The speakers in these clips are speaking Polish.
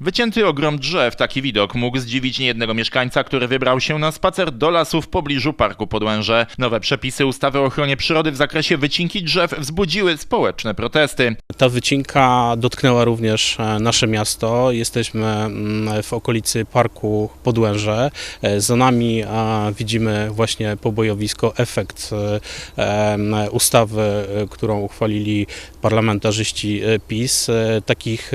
Wycięty ogrom drzew, taki widok mógł zdziwić niejednego mieszkańca, który wybrał się na spacer do lasu w pobliżu Parku Podłęże. Nowe przepisy ustawy o ochronie przyrody w zakresie wycinki drzew wzbudziły społeczne protesty. Ta wycinka dotknęła również e, nasze miasto. Jesteśmy mm, w okolicy Parku Podłęże. E, Za nami widzimy właśnie pobojowisko, efekt e, ustawy, którą uchwalili parlamentarzyści PiS. Takich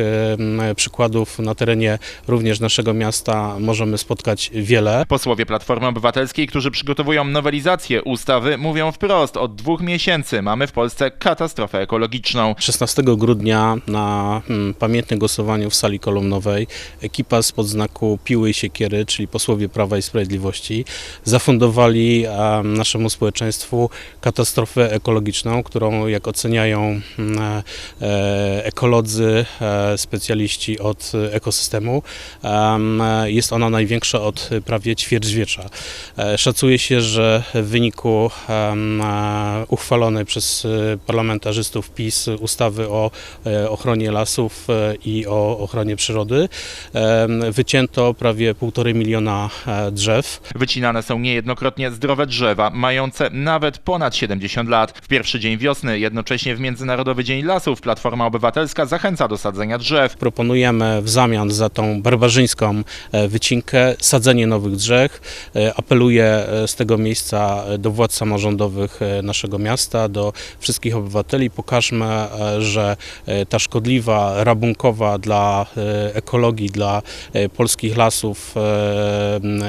przykładów na terenie również naszego miasta możemy spotkać wiele. Posłowie Platformy Obywatelskiej, którzy przygotowują nowelizację ustawy, mówią wprost, od dwóch miesięcy mamy w Polsce katastrofę ekologiczną. 16 grudnia na mm, pamiętnym głosowaniu w sali kolumnowej ekipa spod znaku Piły i Siekiery, czyli posłowie Prawa i Sprawiedliwości, zafundowali em, naszemu społeczeństwu katastrofę ekologiczną, którą jak oceniają mm, e, ekolodzy, e, specjaliści od ekosystemu, em, jest ona największa od prawie ćwierćwiecza. E, Szacuje się, że w wyniku e, uchwalonej przez e, parlamentarzystów PiS ustawy o ochronie lasów i o ochronie przyrody wycięto prawie półtorej miliona drzew. Wycinane są niejednokrotnie zdrowe drzewa, mające nawet ponad 70 lat. W pierwszy dzień wiosny, jednocześnie w Międzynarodowy Dzień Lasów, Platforma Obywatelska zachęca do sadzenia drzew. Proponujemy w zamian za tą barbarzyńską e, wycinkę sadzenie nowych drzew. E, Apeluję e, z tego miejsca do władz samorządowych naszego miasta, do wszystkich obywateli. Pokażmy, że ta szkodliwa, rabunkowa dla ekologii, dla polskich lasów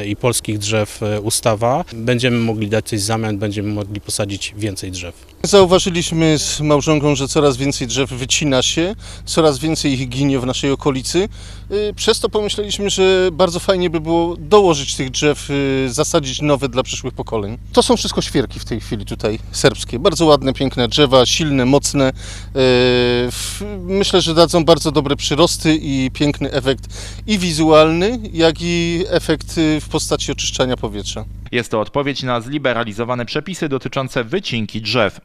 i polskich drzew ustawa, będziemy mogli dać coś w zamian, będziemy mogli posadzić więcej drzew. Zauważyliśmy z małżonką, że coraz więcej drzew wycina się, coraz więcej ich ginie w naszej okolicy. Y, Przez to pomyśleliśmy, że bardzo fajnie by było dołożyć tych drzew, y, zasadzić nowe dla przyszłych pokoleń. To są wszystko świerki w tej chwili tutaj serbskie. Bardzo ładne, piękne drzewa, silne, mocne. Y, Myślę, że dadzą bardzo dobre przyrosty i piękny efekt i wizualny, jak i efekt w postaci oczyszczania powietrza. Jest to odpowiedź na zliberalizowane przepisy dotyczące wycinki drzew.